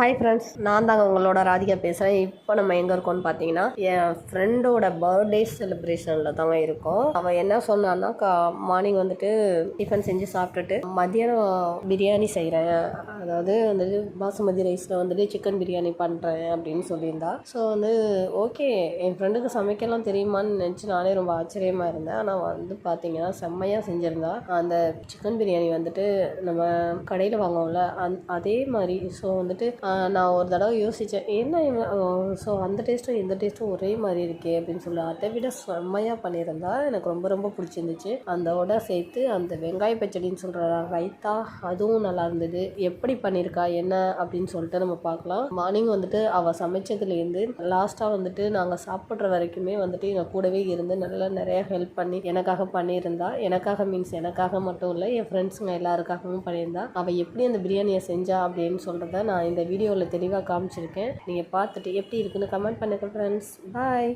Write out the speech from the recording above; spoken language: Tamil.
ஹாய் ஃப்ரெண்ட்ஸ் நான் தாங்க உங்களோட ராதிகா பேசுகிறேன் இப்போ நம்ம எங்கே இருக்கோம்னு பார்த்தீங்கன்னா என் ஃப்ரெண்டோட பர்த்டே செலிப்ரேஷனில் தாங்க இருக்கோம். அவள் என்ன சொன்னான்னா கா மார்னிங் வந்துட்டு டிஃபன் செஞ்சு சாப்பிட்டுட்டு மதியானம் பிரியாணி செய்கிறேன் அதாவது வந்துட்டு பாசுமதி ரைஸில் வந்துட்டு சிக்கன் பிரியாணி பண்ணுறேன் அப்படின்னு சொல்லியிருந்தா. ஸோ வந்து ஓகே என் ஃப்ரெண்டுக்கு சமைக்கலாம் தெரியுமான்னு நினச்சி நானே ரொம்ப ஆச்சரியமாக இருந்தேன். ஆனால் வந்து பார்த்தீங்கன்னா செம்மையாக செஞ்சுருந்தா. அந்த சிக்கன் பிரியாணி வந்துட்டு நம்ம கடையில் வாங்குவோம்ல அந் அதே மாதிரி ஸோ வந்துட்டு நான் ஒரு தடவை யோசித்தேன் என்ன ஸோ அந்த டேஸ்ட்டும் இந்த டேஸ்ட்டும் ஒரே மாதிரி இருக்கே அப்படின்னு சொல்லி அதை விட செம்மையாக பண்ணியிருந்தா எனக்கு ரொம்ப ரொம்ப பிடிச்சிருந்துச்சு. அதோட சேர்த்து அந்த வெங்காய பச்சடின்னு சொல்கிற ரைத்தா அதுவும் நல்லா இருந்தது. எப்படி பண்ணியிருக்கா என்ன அப்படின்னு சொல்லிட்டு நம்ம பார்க்கலாம். மார்னிங் வந்துட்டு அவள் சமைச்சதுலேருந்து லாஸ்ட்டாக வந்துட்டு நாங்கள் சாப்பிட்ற வரைக்குமே வந்துட்டு எங்கள் கூடவே இருந்து நல்லா நிறையா ஹெல்ப் பண்ணி எனக்காக பண்ணியிருந்தா. எனக்காக மீன்ஸ் எனக்காக மட்டும் இல்லை என் ஃப்ரெண்ட்ஸுங்க எல்லாருக்காகவும் பண்ணியிருந்தா. அவள் எப்படி அந்த பிரியாணியை செஞ்சா அப்படின்னு சொல்கிறத நான் இந்த வீடியோவில் தெளிவாக காமிச்சிருக்கேன். நீங்கள் பார்த்துட்டு எப்படி இருக்குன்னு கமெண்ட் பண்ணுங்கள் ஃப்ரெண்ட்ஸ் பாய்